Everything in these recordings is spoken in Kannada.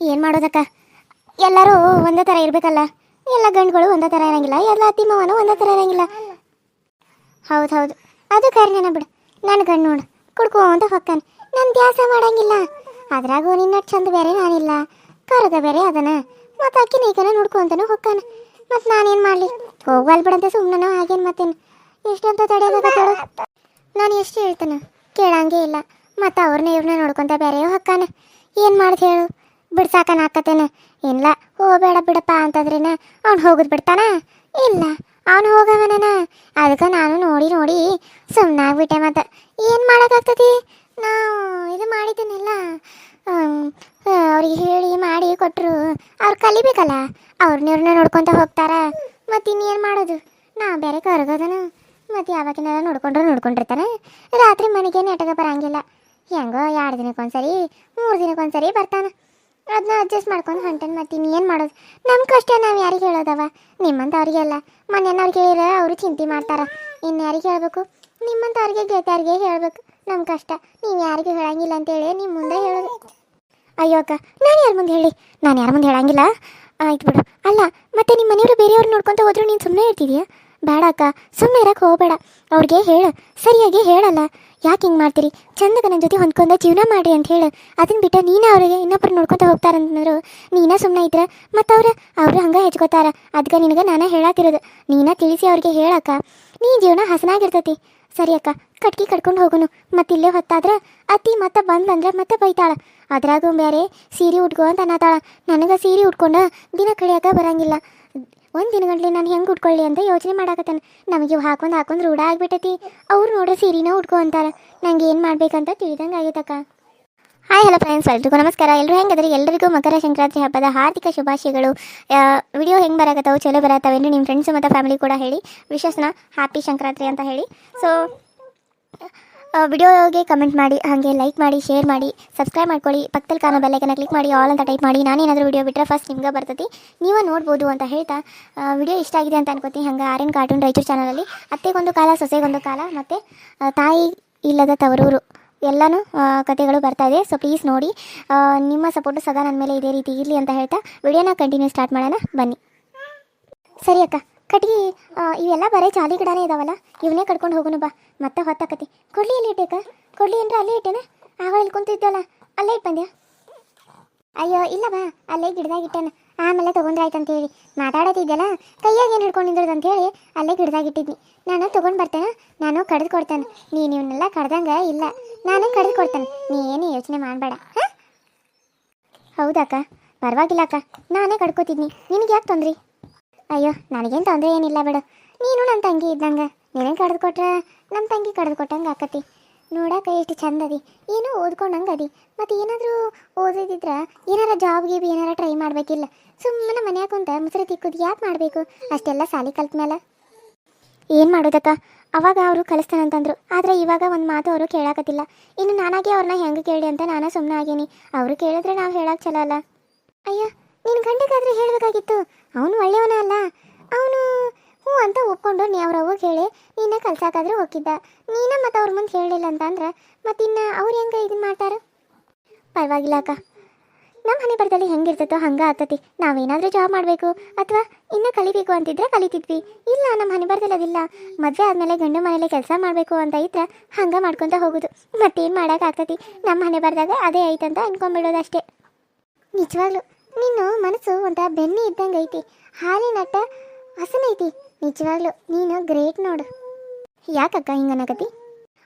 ಏನು ಮಾಡೋದಕ್ಕ? ಎಲ್ಲರೂ ಒಂದೇ ಥರ ಇರಬೇಕಲ್ಲ? ಎಲ್ಲ ಗಂಡುಗಳು ಒಂದೇ ಥರ ಇರಂಗಿಲ್ಲ, ಎಲ್ಲ ಅತ್ತಿ ಮಾವನು ಒಂದೇ ಥರ ಇರಂಗಿಲ್ಲ. ಹೌದು ಹೌದು. ಅದು ಕಾರಣನ ಬಿಡು. ನನ್ನ ಗಂಡು ನೋಡು, ಕುಡ್ಕೋ ಅಂತ ಹೊಕ್ಕಾನೆ. ನನ್ನ ದ್ಯಾಸ ಮಾಡಂಗಿಲ್ಲ. ಅದ್ರಾಗೂ ನಿನ್ನ ಚಂದ ಬೇರೆ ನಾನಿಲ್ಲ. ಕರಗ ಬೇರೆ ಅದನ. ಮತ್ತು ಅಕ್ಕಿ ನೀಕನ ನೋಡ್ಕೊಂತಾನು ಹೊಕ್ಕಾನ. ಮತ್ತು ನಾನೇನು ಮಾಡಲಿ? ಹೋಗಲ್ ಬಿಡಂತ ಸುಮ್ಮನೆ ಹಾಗೇನು ಮತ್ತೇನು? ಎಷ್ಟಂತ ತಡೆಯೋದ ನಾನು ಎಷ್ಟು ಹೇಳ್ತಾನೆ? ಕೇಳಂಗೇ ಇಲ್ಲ. ಮತ್ತು ಅವ್ರನ್ನ ಇವ್ರನ್ನ ನೋಡ್ಕೊಂತ ಬೇರೆ ಹೊಕ್ಕಾನ. ಏನು ಮಾಡ್ದು ಹೇಳು? ಬಿಡ್ಸಾಕನ ಹಾಕತ್ತೇನೆ ಇಲ್ಲ, ಹೋಗಬೇಡ ಬಿಡಪ್ಪ ಅಂತಂದ್ರೇನ ಅವ್ನು ಹೋಗುದು ಬಿಡ್ತಾನ? ಇಲ್ಲ, ಅವನು ಹೋಗವನನ? ಅದಕ್ಕೆ ನಾನು ನೋಡಿ ನೋಡಿ ಸುಮ್ಮನಾಗ್ಬಿಟ್ಟೆ ಮತ್ತೆ. ಏನು ಮಾಡೋಕ್ಕಾಗ್ತದೆ? ನಾವು ಇದು ಮಾಡಿದ್ದೀನಲ್ಲ. ಅವ್ರಿಗೆ ಹೇಳಿ ಮಾಡಿ ಕೊಟ್ಟರು ಅವ್ರು ಕಲಿಬೇಕಲ್ಲ ಅವ್ರನ್ನ ನೋಡ್ಕೊತ ಹೋಗ್ತಾರ. ಮತ್ತು ಇನ್ನೇನು ಮಾಡೋದು? ನಾ ಬೇರೆ ಕರ್ಗೋದನು. ಮತ್ತು ಯಾವಾಗಿನಾರ ನೋಡ್ಕೊಂಡ್ರು ನೋಡ್ಕೊಂಡಿರ್ತಾನೆ. ರಾತ್ರಿ ಮನೆಗೆ ನೆಟಗ ಬರಂಗಿಲ್ಲ. ಹೆಂಗೋ ಎರಡು ದಿನಕ್ಕೊಂದ್ಸರಿ, ಮೂರು ದಿನಕ್ಕೊಂದ್ಸರಿ ಬರ್ತಾನೆ. ಅದನ್ನ ಅಡ್ಜಸ್ಟ್ ಮಾಡ್ಕೊಂಡು ಹೊಂಟನ್ ಮತ್ತೆ ಏನು ಮಾಡೋದು? ನಮ್ಮ ಕಷ್ಟ ನಾವು ಯಾರಿಗೆ ಹೇಳೋದವ? ನಿಮ್ಮಂಥವ್ರಿಗೆಲ್ಲ. ಮನೆಯವ್ರಿಗೆ ಹೇಳಿದ್ರೆ ಅವರು ಚಿಂತೆ ಮಾಡ್ತಾರೆ. ಇನ್ನು ಯಾರಿಗೆ ಹೇಳಬೇಕು? ನಿಮ್ಮಂಥವ್ರಿಗೆ ಗೆಳತಿಯರಿಗೆ ಹೇಳಬೇಕು. ನಮ್ಮ ಕಷ್ಟ. ನೀವು ಯಾರಿಗೂ ಹೇಳಂಗಿಲ್ಲ ಅಂತೇಳಿ ನಿಮ್ಮ ಮುಂದೆ ಹೇಳೋದು. ಅಯ್ಯೋ ಅಕ್ಕ, ನಾನು ಯಾರ ಮುಂದೆ ಹೇಳಿ? ನಾನು ಯಾರ ಮುಂದೆ ಹೇಳಂಗಿಲ್ಲ? ಆಯ್ತು ಬಿಡು. ಅಲ್ಲ, ಮತ್ತೆ ನಿಮ್ಮ ಮನೆಯವರು ಬೇರೆಯವ್ರು ನೋಡ್ಕೊಂತ ಹೋದ್ರು ನೀನು ಸುಮ್ಮನೆ ಇರ್ತಿದ್ಯಾ? ಬೇಡ ಅಕ್ಕ ಸುಮ್ಮನೆ ಇರಕ್ಕೆ ಹೋಗಬೇಡ. ಅವ್ರಿಗೆ ಹೇಳು. ಸರಿಯಾಗಿ ಹೇಳಲ್ಲ. ಯಾಕೆ ಹಿಂಗೆ ಮಾಡ್ತೀರಿ? ಚಂದಗ ನನ್ನ ಜೊತೆ ಹೊಂದ್ಕೊಂಡ ಜೀವನ ಮಾಡಿ ಅಂತ ಹೇಳಿ. ಅದನ್ನ ಬಿಟ್ಟು ನೀನು ಅವ್ರಿಗೆ ಇನ್ನೊಬ್ರು ನೋಡ್ಕೊತ ಹೋಗ್ತಾರಂತಂದ್ರು ನೀನ ಸುಮ್ಮನೆ ಇದ್ರೆ, ಮತ್ತು ಅವ್ರು, ಅವರು ಹಂಗೆ ಹೆಚ್ಕೋತಾರ. ಅದಕ್ಕೆ ನಿನಗೆ ನಾನೇ ಹೇಳಾತಿರೋದು. ನೀನ ತಿಳಿಸಿ ಅವ್ರಿಗೆ ಹೇಳಕ್ಕ. ನೀ ಜೀವನ ಹಸನಾಗಿರ್ತೈತಿ. ಸರಿ ಅಕ್ಕ, ಕಟ್ಕಿ ಕಟ್ಕೊಂಡು ಹೋಗುನು. ಮತ್ತೆ ಇಲ್ಲೇ ಹೊತ್ತಾದ್ರೆ ಅತ್ತಿ ಮತ್ತೆ ಬಂದ್ಲಂದ್ರೆ ಮತ್ತೆ ಬೈತಾಳ. ಅದ್ರಾಗೂ ಬೇರೆ ಸೀರೆ ಉಟ್ಕೋ ಅಂತ ಅನ್ನತಾಳ ನನಗೆ ಸೀರೆ ಉಟ್ಕೊಂಡು ದಿನ ಕಳಿಯೋಕೆ ಬರಂಗಿಲ್ಲ. ಒಂದು ದಿನಗಳಲ್ಲಿ ನಾನು ಹೆಂಗೆ ಉಟ್ಕೊಳ್ಳಿ ಅಂತ ಯೋಚನೆ ಮಾಡಾಕತ್ತಾನ. ನಮಗೆ ಇವು ಹಾಕೊಂಡು ಹಾಕೊಂಡು ರೂಢ ಆಗ್ಬಿಟ್ಟತಿ. ಅವ್ರು ನೋಡೋ ಸೀರೆನ ಉಟ್ಕೋ ಅಂತಾರ. ನಂಗೆ ಏನು ಮಾಡ್ಬೇಕಂತ ತಿಳಿದಂಗೆ ಆಗೈತಕ್ಕ. ಹಾಯ್ ಹಲೋ ಫ್ರೆಂಡ್ಸ್ ಎಲ್ರಿಗೂ ನಮಸ್ಕಾರ. ಎಲ್ಲರೂ ಹೆಂಗದ್ರಿ? ಎಲ್ಲರಿಗೂ ಮಕರ ಸಂಕ್ರಾಂತಿ ಹಬ್ಬದ ಹಾರ್ದಿಕ ಶುಭಾಶಯಗಳು. ವಿಡಿಯೋ ಹೆಂಗೆ ಬರಕತ್ತವು? ಚಲೋ ಬರತ್ತವೆ ಎಂದು ನಿಮ್ಮ ಫ್ರೆಂಡ್ಸ್ ಮತ್ತು ಫ್ಯಾಮಿಲಿ ಕೂಡ ಹೇಳಿ. ವಿಶಸ್ನ ಹ್ಯಾಪಿ ಸಂಕ್ರಾಂತಿ ಅಂತ ಹೇಳಿ. ಸೊ ವಿಡಿಯೋಗೆ ಕಮೆಂಟ್ ಮಾಡಿ, ಹಾಗೆ ಲೈಕ್ ಮಾಡಿ ಶೇರ್ ಮಾಡಿ ಸಬ್ಸ್ಕ್ರೈಬ್ ಮಾಡ್ಕೊಳ್ಳಿ. ಪಕ್ಕದಲ್ಲಿ ಕಾಣೋ ಬೆಲ್ಲೈಕನ್ನ ಕ್ಲಿಕ್ ಮಾಡಿ ಆಲ್ ಅಂತ ಟೈಪ್ ಮಾಡಿ. ನಾನೇನಾದರೂ ವಿಡಿಯೋ ಬಿಟ್ಟರೆ ಫಸ್ಟ್ ನಿಮ್ಗೆ ಬರ್ತೈತಿ. ನೀವು ನೋಡ್ಬೋದು ಅಂತ ಹೇಳ್ತಾ ವಿಡಿಯೋ ಇಷ್ಟ ಆಗಿದೆ ಅಂತ ಅನ್ಕೋತೀನಿ. ಹಂಗೆ ಆರ್ ಎನ್ ಕಾರ್ಟೂನ್ ರಾಯಚೂರು ಚಾನಲಲ್ಲಿ ಅತ್ತೆಗೊಂದು ಕಾಲ, ಸೊಸೆಗೊಂದು ಕಾಲ, ಮತ್ತು ತಾಯಿ ಇಲ್ಲದ ತವರೂರು ಎಲ್ಲನೂ ಕತೆಗಳು ಬರ್ತಾ ಇದೆ. ಸೊ ಪ್ಲೀಸ್ ನೋಡಿ. ನಿಮ್ಮ ಸಪೋರ್ಟು ಸದಾ ನನ್ನ ಮೇಲೆ ಇದೇ ರೀತಿ ಇರಲಿ ಅಂತ ಹೇಳ್ತಾ ವಿಡಿಯೋನ ಕಂಟಿನ್ಯೂ ಸ್ಟಾರ್ಟ್ ಮಾಡೋಣ. ಬನ್ನಿ. ಸರಿ ಅಕ್ಕ. ಕಟ್ಗಿ ಇವೆಲ್ಲ ಬರೀ ಜಾಲಿ ಗಿಡನೇ ಇದಾವಲ್ಲ? ಇವನೇ ಕಟ್ಕೊಂಡು ಹೋಗೋಣ ಬಾ. ಮತ್ತೆ ಹೊತ್ತಾಕತಿ. ಕೊಡ್ಲಿ ಎಲ್ಲಿ ಇಟ್ಟೇಕ? ಕೊಡ್ಲಿ ಅಂದ್ರೆ ಅಲ್ಲೇ ಇಟ್ಟೇನ? ಆಗ ಇಲ್ಲಿ ಕುಂತಿದ್ದಲ್ಲ ಅಲ್ಲೇ ಇಟ್ಟು ಬಂದ್ಯಾ? ಅಯ್ಯೋ, ಇಲ್ಲ ಬಾ. ಅಲ್ಲೇ ಗಿಡದಾಗ ಇಟ್ಟೇನ. ಆಮೇಲೆ ತೊಗೊಂಡ್ರಾಯ್ತು ಅಂತ ಹೇಳಿ ಮಾತಾಡೋದಿದ್ದಲ್ಲ ಕೈಯಾಗ ಏನು ಹಿಡ್ಕೊಂಡು ಅಂತ ಹೇಳಿ ಅಲ್ಲೇ ಗಿಡದಾಗ ಇಟ್ಟಿದ್ನಿ. ನಾನು ತೊಗೊಂಡು ಬರ್ತೇನೆ? ನಾನು ಕಡ್ದು ಕೊಡ್ತೇನೆ. ನೀನು ಇವನ್ನೆಲ್ಲ ಕಡ್ದಂಗೆ ಇಲ್ಲ. ನಾನು ಕಡ್ದು ಕೊಡ್ತೇನೆ. ನೀ ಏನು ಯೋಚನೆ ಮಾಡಬೇಡ. ಹೌದಕ್ಕ. ಪರವಾಗಿಲ್ಲ ಅಕ್ಕ. ನಾನೇ ಕಡ್ಕೋತಿದ್ನಿ. ನಿನಗೆ ಯಾಕೆ ತೊಂದ್ರಿ? ಅಯ್ಯೋ, ನನಗೇನು ತೊಂದರೆ ಏನಿಲ್ಲ ಬಿಡು. ನೀನು ನನ್ನ ತಂಗಿ ಇದ್ದಂಗೆ. ನೀನೇ ಕಡ್ದು ಕೊಟ್ರೆ ನಮ್ಮ ತಂಗಿ ಕಡ್ದು ಕೊಟ್ಟಂಗೆ ಆಕತಿ. ನೋಡಕ್ಕೆ ಎಷ್ಟು ಚಂದದಿ ಏನೋ ಓದ್ಕೊಂಡಂಗೆ ಅದಿ. ಮತ್ತು ಏನಾದರೂ ಓದಿದ್ರೆ ಏನಾರ ಜಾಬ್ ಗೀಬ್ ಏನಾರ ಟ್ರೈ ಮಾಡಬೇಕಿಲ್ಲ. ಸುಮ್ಮನೆ ಮನ್ಯಾಗ ಕುಂತ ಮುಸ್ರೆ ತಿಕ್ಕುದು ಯಾಕೆ ಮಾಡಬೇಕು? ಅಷ್ಟೆಲ್ಲ ಸಾಲಿ ಕಲ್ತ ಮೇಲೆ ಏನು ಮಾಡೋದಕ್ಕ? ಅವಾಗ ಅವರು ಕಲಿಸ್ತಾನಂತಂದ್ರು ಆದರೆ ಇವಾಗ ಒಂದು ಮಾತು ಅವರು ಕೇಳಾಕತ್ತಿಲ್ಲ. ಇನ್ನು ನಾನಾಗೆ ಅವ್ರನ್ನ ಹೆಂಗೆ ಕೇಳಿ ಅಂತ ನಾನು ಸುಮ್ಮನೆ ಆಗೀನಿ. ಅವರು ಕೇಳಿದ್ರೆ ನಾವು ಹೇಳಕ್ಕೆ ಚಲೋ ಅಲ್ಲ. ಅಯ್ಯ ನಿನ್ನ ಗಂಡಗಾದ್ರೆ ಹೇಳಬೇಕಾಗಿತ್ತು. ಅವನು ಒಳ್ಳೆಯವನ ಅಲ್ಲ. ಅವನು, ಹ್ಞೂ ಅಂತ ಒಪ್ಕೊಂಡು ನೀ ಅವ್ರ ಅವ್ವಗೆ ಹೇಳಿ ನಿನ್ನ ಕಲ್ಸಾಕಾದ್ರೆ ಹೋಗಿದ್ದ. ನೀನ ಮತ್ತು ಅವ್ರ ಮುಂದೆ ಹೇಳಿಲ್ಲ ಅಂತಂದ್ರೆ ಮತ್ತಿನ್ನು ಅವ್ರು ಹೆಂಗೆ ಇದನ್ನ ಮಾಡ್ತಾರೆ? ಪರವಾಗಿಲ್ಲ ಅಕ್ಕ. ನಮ್ಮ ಮನೆ ಬರದಲ್ಲಿ ಹೆಂಗಿರ್ತೈತೋ ಹಂಗೆ ಆತತಿ ನಾವೇನಾದರೂ ಜಾಬ್ ಮಾಡಬೇಕು ಅಥವಾ ಇನ್ನೂ ಕಲಿಬೇಕು ಅಂತಿದ್ರೆ ಕಲಿತಿದ್ವಿ. ಇಲ್ಲ ನಮ್ಮ ಮನೆ ಬರದಲ್ಲಿ ಅದಿಲ್ಲ. ಮದುವೆ ಆದಮೇಲೆ ಗಂಡು ಮನೇಲಿ ಕೆಲಸ ಮಾಡಬೇಕು ಅಂತ ಇದ್ರೆ ಹಂಗೆ ಮಾಡ್ಕೊತ ಹೋಗೋದು. ಮತ್ತೇನು ಮಾಡೋಕ್ಕಾಗ್ತತಿ ನಮ್ಮ ಮನೆ ಬರದಾಗ ಅದೇ ಐತಂತ ಅನ್ಕೊಂಬಿಡೋದು ಅಷ್ಟೇ ನಿಜವಾಗ್ಲು. ನೀನು ಮನಸ್ಸು ಒಂಥರ ಬೆನ್ನಿ ಇದ್ದಂಗೆ ಐತಿ ಹಾಲಿನಟ್ಟ ಹಸನೈತಿ ನಿಜವಾಗ್ಲು ನೀನು ಗ್ರೇಟ್ ನೋಡು. ಯಾಕಕ್ಕ ಹಿಂಗೆ ಅನ್ನಕತಿ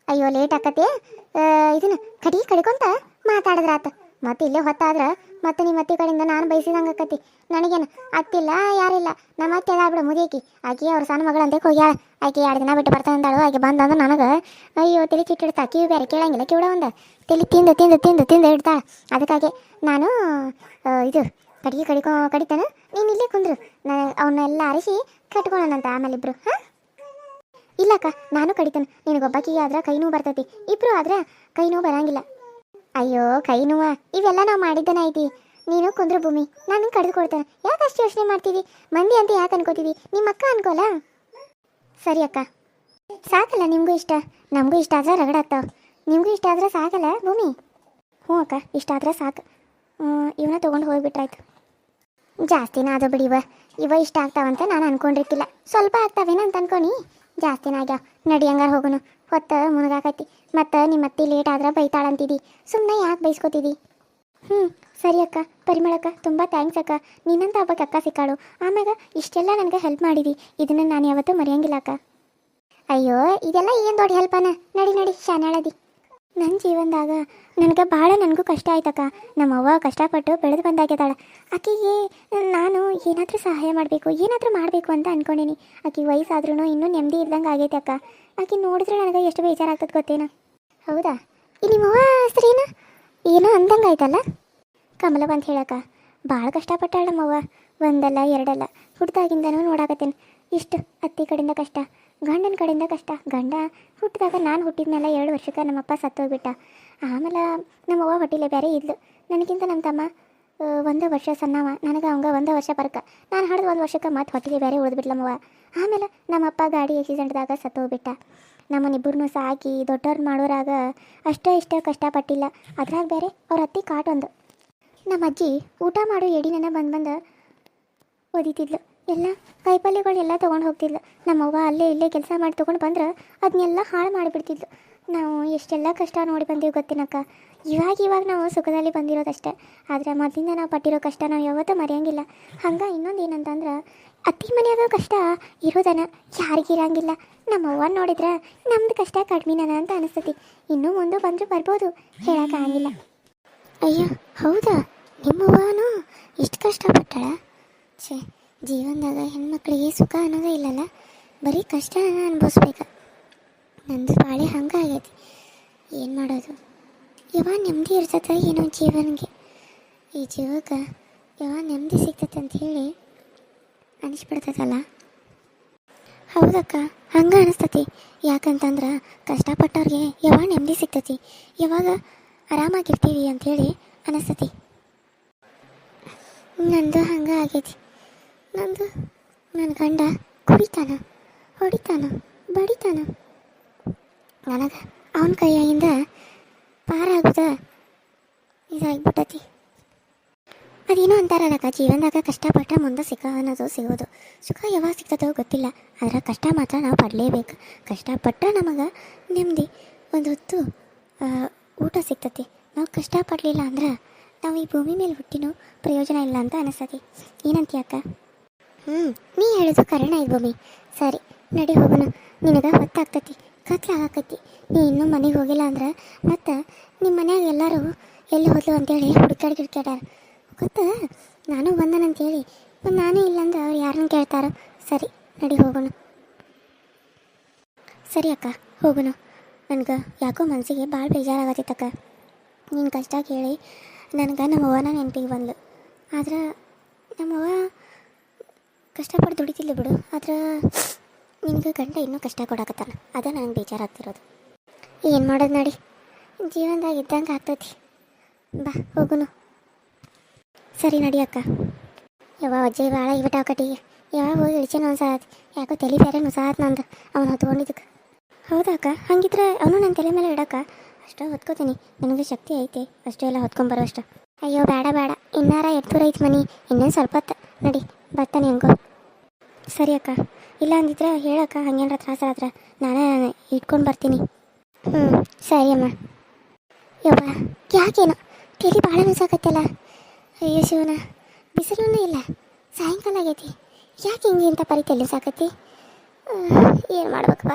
ಅಯ್ಯೋ ಲೇಟ್ ಆಕತಿ ಇದನ್ನ ಕಡಿ ಕಡಿಕೊಂತ ಮಾತಾಡಿದ್ರಾತ. ಮತ್ತೆ ಇಲ್ಲೇ ಹೊತ್ತಾದ್ರೆ ಮತ್ತೆ ನಿಮ್ಮ ಅತ್ತಿ ಕಡೆಯಿಂದ ನಾನು ಬಯಸಿದಂಗೆ ಆಕತಿ. ನನಗೇನು, ಅತ್ತಿಲ್ಲ, ಯಾರಿಲ್ಲ. ನಮ್ಮ ಅತ್ತೆ ಬಿಡು ಮುದಿಯಕಿ. ಆಕಿ ಅವ್ರ ಸಣ್ಣ ಮಗಳಂತೆ ಹೋಗ್ಯಾಳ. ಆಕಿ ಎರಡು ದಿನ ಬಿಟ್ಟು ಬರ್ತಾನಂದಾಳು ಆಕೆ ಬಂದಂದ್ರೆ ನನಗೆ, ಅಯ್ಯೋ, ತಲೆ ಚಿಟ್ಟಿಡ್ತಾ ಕಿವಿ ಬೇರೆ ಕೇಳಂಗಿಲ್ಲ. ಕಿವಿಡ ಒಂದು ತಲೆ ತಿಂದು ತಿಂದು ತಿಂದು ತಿಂದು ಇಡ್ತಾಳೆ. ಅದಕ್ಕಾಗಿ ನಾನು ಇದು ಕಡಿಗೆ ಕಡಿಕೊ, ಕಡಿತಾನ, ನೀನು ಇಲ್ಲೇ ಕುಂದ್ರು. ನಾನು ಅವನ್ನೆಲ್ಲ ಅರಿಸಿ ಕಟ್ಕೊಳ್ಳೋಣಂತ ಆಮೇಲೆ ಇಬ್ರು, ಹಾಂ? ಇಲ್ಲಕ್ಕ, ನಾನು ಕಡಿತೇನೆ. ನಿನಗೊಬ್ಬಕಿಗೆ ಆದ್ರೆ ಕೈ ನೋವು ಬರ್ತೈತಿ. ಇಬ್ರು ಆದ್ರೆ ಕೈ ನೋವು ಬರಂಗಿಲ್ಲ. ಅಯ್ಯೋ, ಕೈ ನೋವ. ಇವೆಲ್ಲ ನಾವು ಮಾಡಿದ್ದನ ಐತಿ. ನೀನು ಕುಂದ್ರ ಭೂಮಿ, ನಾನು ಕಡ್ದು ಕೊಡ್ತೇನೆ ಯಾಕೆ ಅಷ್ಟು ಯೋಚನೆ ಮಾಡ್ತೀವಿ? ಮಂದಿ ಅಂತ ಯಾಕೆ ಅನ್ಕೋತೀವಿ? ನಿಮ್ಮ ಅಕ್ಕ ಅನ್ಕೋಲ? ಸರಿ ಅಕ್ಕ. ಸಾಕಲ್ಲ, ನಿಮಗೂ ಇಷ್ಟ. ನಮಗೂ ಇಷ್ಟ ಆದ್ರೆ ರಗಡಾಗ್ತಾವ ನಿಮಗೂ ಇಷ್ಟ ಆದ್ರೆ ಸಾಕಲ್ಲ ಭೂಮಿ? ಹ್ಞೂ ಅಕ್ಕ, ಇಷ್ಟ ಆದ್ರೆ ಸಾಕು. ಇವನ್ನ ತೊಗೊಂಡು ಹೋಗ್ಬಿಟ್ರಾಯ್ತು. ಜಾಸ್ತಿನ ಅದು ಬಿಡಿ ಇವ. ಇವ ಇಷ್ಟ ಆಗ್ತಾವಂತ ನಾನು ಅನ್ಕೊಂಡಿರ್ತಿಲ್ಲ. ಸ್ವಲ್ಪ ಆಗ್ತಾವೇನಂತ ಅನ್ಕೊಣಿ ಜಾಸ್ತಿನ ಆಗ್ಯಾವ. ನಡಿ ಹಂಗಾರ ಹೋಗೋನು. ಹೊತ್ತ ಮುಳುಗಾಕೈತಿ ಮತ್ತು ನಿಮ್ಮ ಅತ್ತಿ ಲೇಟ್ ಆದ್ರೆ ಬೈತಾಳಂತಿದ್ದಿ ಸುಮ್ಮನೆ ಯಾಕೆ ಬೈಸ್ಕೋತಿದ್ದಿ ಹ್ಞೂ ಸರಿ ಅಕ್ಕ. ಪರಿಮಳಕ್ಕ, ತುಂಬ ಥ್ಯಾಂಕ್ಸ್ ಅಕ್ಕ. ನಿನ್ನಂತ ಹಬ್ಬಕ್ಕೆ ಅಕ್ಕ ಸಿಕ್ಕಾಳು. ಆಮ್ಯಾಗ ಇಷ್ಟೆಲ್ಲ ನನಗೆ ಹೆಲ್ಪ್ ಮಾಡಿದಿ. ಇದನ್ನು ನಾನು ಯಾವತ್ತೂ ಮರೆಯಂಗಿಲ್ಲ ಅಕ್ಕ. ಅಯ್ಯೋ, ಇದೆಲ್ಲ ಏನು ದೊಡ್ಡ ಹೆಲ್ಪನ ನಡಿ ನಡಿ ಶಾನಾಳದಿ ನನ್ನ ಜೀವನದಾಗ ನನಗೆ ಭಾಳ ನನಗೂ ಕಷ್ಟ ಆಯ್ತಕ್ಕ. ನಮ್ಮವ್ವ ಕಷ್ಟಪಟ್ಟು ಬೆಳೆದು ಬಂದಾಗ್ಯದಾಳ. ಆಕೆಗೆ ನಾನು ಏನಾದರೂ ಸಹಾಯ ಮಾಡಬೇಕು, ಏನಾದರೂ ಮಾಡಬೇಕು ಅಂತ ಅನ್ಕೊಂಡೀನಿ. ಆಕೆ ವಯಸ್ಸಾದ್ರೂ ಇನ್ನೂ ನೆಮ್ಮದಿ ಇದ್ದಂಗೆ ಆಗೈತೆ ಅಕ್ಕ. ಆಕೆ ನೋಡಿದ್ರೆ ನನಗೆ ಎಷ್ಟು ಬೇಜಾರಾಗ್ತದೆ ಗೊತ್ತೇನ? ಹೌದಾ? ಈ ನಿಮ್ಮವ್ವ ಹೆಸ್ರೇನ ಏನೋ ಅಂದಂಗೆ ಆಯ್ತಲ್ಲ? ಕಮಲ ಅಂತ ಹೇಳಕ್ಕ ಭಾಳ ಕಷ್ಟಪಟ್ಟಾಳ ನಮ್ಮವ್ವ ಒಂದಲ್ಲ, ಎರಡಲ್ಲ, ಹುಡ್ದಾಗಿಂದನೂ ನೋಡಾಕತ್ತೇನೆ. ಇಷ್ಟು ಅತ್ತಿ ಕಡೆಯಿಂದ ಕಷ್ಟ. ಗಂಡನ ಕಡೆಯಿಂದ ಕಷ್ಟ. ಗಂಡ ಹುಟ್ಟಿದಾಗ ನಾನು ಹುಟ್ಟಿದ ಮೇಲೆ ಎರಡು ವರ್ಷಕ್ಕೆ ನಮ್ಮಪ್ಪ ಸತ್ತೋಗ್ಬಿಟ್ಟ. ಆಮೇಲೆ ನಮ್ಮವ್ವ ಹೊಟ್ಟಿಲೆ ಬೇರೆ ಇದ್ಲು. ನನಗಿಂತ ನಮ್ಮ ತಮ್ಮ ಒಂದೇ ವರ್ಷ ಸಣ್ಣವ. ನನಗೆ ಅವಂಗ ಒಂದು ವರ್ಷ ಪರಕ. ನಾನು ಹಡ್ದು ಒಂದು ವರ್ಷಕ್ಕೆ ಮತ್ತೆ ಹೊಟ್ಟಿಗೆ ಬೇರೆ ಉಳಿದ್ಬಿಟ್ಲಮ್ಮವ್ವ ಆಮೇಲೆ ನಮ್ಮಪ್ಪ ಗಾಡಿ ಆಕ್ಸಿಡೆಂಟ್ದಾಗ ಸತ್ತೋಗ್ಬಿಟ್ಟ. ನಮ್ಮನ್ನಿಬ್ಬರನ್ನೂ ಸಾಕಿ ದೊಡ್ಡವ್ರು ಮಾಡೋರಾಗ ಅಷ್ಟೇ ಇಷ್ಟ ಕಷ್ಟಪಟ್ಟಿಲ್ಲ. ಅದ್ರಾಗ ಬೇರೆ ಅವ್ರ ಅತ್ತಿ ಕಾಟೊಂದು. ನಮ್ಮ ಅಜ್ಜಿ ಊಟ ಮಾಡೋ ಎಡಿನ ಬಂದು ಬಂದು ಒದಿತಿದ್ಲು ಎಲ್ಲ ಕಾಯಿಪಲ್ಯಗಳೆಲ್ಲ ತೊಗೊಂಡು ಹೋಗ್ತಿದ್ಲು. ನಮ್ಮವ್ವ ಅಲ್ಲೇ ಇಲ್ಲೇ ಕೆಲಸ ಮಾಡಿ ತೊಗೊಂಡು ಬಂದ್ರೆ ಅದನ್ನೆಲ್ಲ ಹಾಳು ಮಾಡಿಬಿಡ್ತಿದ್ಲು. ನಾವು ಎಷ್ಟೆಲ್ಲ ಕಷ್ಟ ನೋಡಿ ಬಂದೀವಿ ಗೊತ್ತಿನಕ್ಕ? ಇವಾಗ ಇವಾಗ ನಾವು ಸುಖದಲ್ಲಿ ಬಂದಿರೋದಷ್ಟೇ. ಆದರೆ ಮೊದಲಿಂದ ನಾವು ಪಟ್ಟಿರೋ ಕಷ್ಟ ನಾವು ಯಾವತ್ತೂ ಮರೆಯಂಗಿಲ್ಲ. ಹಂಗೆ ಇನ್ನೊಂದು ಏನಂತಂದ್ರೆ, ಅತ್ತಿ ಮನೆಯಾಗ ಕಷ್ಟ ಇರೋದನ ಯಾರಿಗಿರಂಗಿಲ್ಲ ನಮ್ಮವ್ವ ನೋಡಿದ್ರೆ ನಮ್ದು ಕಷ್ಟ ಕಡಿಮೆನಾನ ಅಂತ ಅನಿಸ್ತತಿ. ಇನ್ನೂ ಮುಂದೆ ಬಂದರೂ ಬರ್ಬೋದು ಹೇಳೋಕ್ಕಾಗಿಲ್ಲ ಅಯ್ಯೋ, ಹೌದಾ? ನಿಮ್ಮವ್ವನೂ ಇಷ್ಟು ಕಷ್ಟಪಟ್ಟಳ? ಛೇ ಜೀವನದಾಗ ಹೆಣ್ಮಕ್ಳಿಗೆ ಸುಖ ಅನ್ನೋದೇ ಇಲ್ಲಲ್ಲ, ಬರೀ ಕಷ್ಟನ ಅನುಭವಿಸ್ಬೇಕು. ನಂದು ಬಾಳೆ ಹಂಗಾಗೈತಿ. ಏನು ಮಾಡೋದು? ಯಾವಾಗ ನೆಮ್ಮದಿ ಇರ್ತದೆ ಏನೋ ಜೀವನಿಗೆ. ಈ ಜೀವಕ್ಕೆ ಯಾವಾಗ ನೆಮ್ಮದಿ ಸಿಗ್ತೈತೆ ಅಂತ ಹೇಳಿ ಅನಿಸ್ಬಿಡ್ತದಲ್ಲ ಹೌದಕ್ಕ, ಹಂಗೆ ಅನಿಸ್ತತಿ. ಯಾಕಂತಂದ್ರೆ ಕಷ್ಟಪಟ್ಟವ್ರಿಗೆ ಯಾವಾಗ ನೆಮ್ಮದಿ ಸಿಗ್ತತಿ. ಯಾವಾಗ ಆರಾಮಾಗಿರ್ತೀವಿ ಅಂಥೇಳಿ ಅನಿಸ್ತತಿ. ನಂದು ಹಂಗೆ ಆಗೈತಿ. ನಂದು. ನನ್ನ ಗಂಡ ಕುಡಿತಾನ, ಹೊಡಿತಾನ, ಬಡಿತಾನ. ನನಗೆ ಅವನ ಕೈಯಾಗಿಂದ ಪಾರಾಗುದ ಇದಾಗ್ಬಿಟ್ಟತಿ. ಅದೇನೋ ಅಂತಾರಲ್ಲಕ್ಕ ಜೀವನದಾಗ ಕಷ್ಟಪಟ್ಟ ಮುಂದೆ ಸಿಕ್ಕ ಅನ್ನೋದು ಸಿಗೋದು. ಸುಖ ಯಾವಾಗ ಸಿಗ್ತದೋ ಗೊತ್ತಿಲ್ಲ, ಆದ್ರೆ ಕಷ್ಟ ಮಾತ್ರ ನಾವು ಪಡಲೇಬೇಕು. ಕಷ್ಟಪಟ್ಟ ನಮಗೆ ನೆಮ್ಮದಿ, ಒಂದು ಹೊತ್ತು ಊಟ ಸಿಗ್ತತಿ. ನಾವು ಕಷ್ಟಪಡಲಿಲ್ಲ ಅಂದ್ರೆ ನಾವು ಈ ಭೂಮಿ ಮೇಲೆ ಹುಟ್ಟಿನೂ ಪ್ರಯೋಜನ ಇಲ್ಲ ಅಂತ ಅನಿಸ್ತತಿ. ಏನಂತೀಯ ಅಕ್ಕ ಹ್ಞೂ ನೀ ಹೇಳೋದು ಕಾರಣ ಭೂಮಿ. ಸರಿ, ನಡಿ ಹೋಗೋಣ. ನಿನಗೆ ಹೊತ್ತಾಗ್ತತಿ ಕತ್ಲಾಗಕತ್ತಿ ನೀ ಇನ್ನೂ ಮನೆಗೆ ಹೋಗಿಲ್ಲ ಅಂದ್ರೆ ಮತ್ತು ನಿಮ್ಮ ಮನ್ಯಾಗ ಎಲ್ಲರೂ ಎಲ್ಲಿ ಹೋದ್ಲು ಅಂತೇಳಿ ಹುಡುಕಾಡಿ ಗಿಡ್ಕಾಡ್ಯಾರ ಗೊತ್ತಾ? ನಾನು ಬಂದನಂತೇಳಿ ಮತ್ತು ನಾನೇ ಇಲ್ಲಾಂದ್ರೆ ಅವ್ರು ಯಾರನ್ನ ಕೇಳ್ತಾರೋ? ಸರಿ, ನಡಿ ಹೋಗೋಣ. ಸರಿ ಅಕ್ಕ, ಹೋಗೋಣ. ನನಗೆ ಯಾಕೋ ಮನಸ್ಸಿಗೆ ಭಾಳ ಬೇಜಾರಾಗತ್ತಿತ್ತಕ್ಕ ನೀನು ಕಷ್ಟ ಕೇಳಿ ನನಗೆ ನಮ್ಮವ್ವನ ನೆನಪಿಗೆ ಬಂದ್ಲು. ಆದ್ರೆ ನಮ್ಮವ್ವ ಕಷ್ಟಪಟ್ಟು ದುಡಿತಿಲ್ಲ ಬಿಡು. ಆದ್ರೆ ನಿನಗೆ ಗಂಡ ಇನ್ನೂ ಕಷ್ಟ ಕೊಡಾಕತ್ತಾನ. ಅದ ನನಗೆ ಬೇಜಾರಾಗ್ತಿರೋದು. ಏನು ಮಾಡೋದು ನೋಡಿ? ಜೀವನದಾಗ ಇದ್ದಂಗೆ ಆಗ್ತೈತಿ. ಬಾ, ಹೋಗುನು. ಸರಿ ನಡಿ ಅಕ್ಕ. ಯಾವ ಅಜ್ಜಿ ಭಾಳ ಇಬಿಟ್ಟಾವ ಕಟ್ಟಿಗೆ ಯಾವಾಗ ಹೋಗಿ ಇಳಿಚೇನೋ ಅನ್ಸಾತ್ ಯಾಕೋ ತಲೆ ಬೇರೆ ನುಸಾತ್ ನಂದು. ಅವನು ಹೊತ್ಕೊಂಡಿದ್ದಕ್ಕೆ ಹೌದಾ ಅಕ್ಕ? ಹಂಗಿದ್ರೆ ಅವನು ನನ್ನ ತಲೆ ಮೇಲೆ ಇಡಕ್ಕ? ಅಷ್ಟೇ ಹೊತ್ಕೋತೀನಿ. ನನಗೆ ಶಕ್ತಿ ಐತೆ. ಅಷ್ಟೇ ಎಲ್ಲ ಹೊತ್ಕೊಂಬರೋ ಅಷ್ಟ ಅಯ್ಯೋ ಬೇಡ ಬೇಡ ಇನ್ನಾರ ದೂರ ಐತೆ ಮನಿ. ಇನ್ನೇನು ಸ್ವಲ್ಪ ಹೊತ್ತು ನಡಿ, ಬರ್ತಾನೆ ಹೆಂಗೋ. ಸರಿ ಅಕ್ಕ. ಇಲ್ಲ ಅಂದಿದ್ರೆ ಹೇಳಕ್ಕ ಹಂಗೇನಾರ ತ್ರಾಸ ಆದ್ರೆ ನಾನೇ ಇಟ್ಕೊಂಡು ಬರ್ತೀನಿ. ಹ್ಞೂ ಸರಿ ಅಮ್ಮ. ಯವ್ವ, ಯಾಕೇನು? ತಲೆ ಭಾಳ ಬಿಸಾಕತ್ತಲ್ಲ ಅಯ್ಯೋ ಶಿವನ ಬಿಸಿಲೂ ಇಲ್ಲ. ಸಾಯಂಕಾಲ ಆಗೈತಿ. ಯಾಕೆ ಹಿಂಗೆ ಇಂಥ ಪರಿ ತಲೆ ಸಾಕತ್ತಿ ಏನು ಮಾಡ್ಬೇಕಪ್ಪ?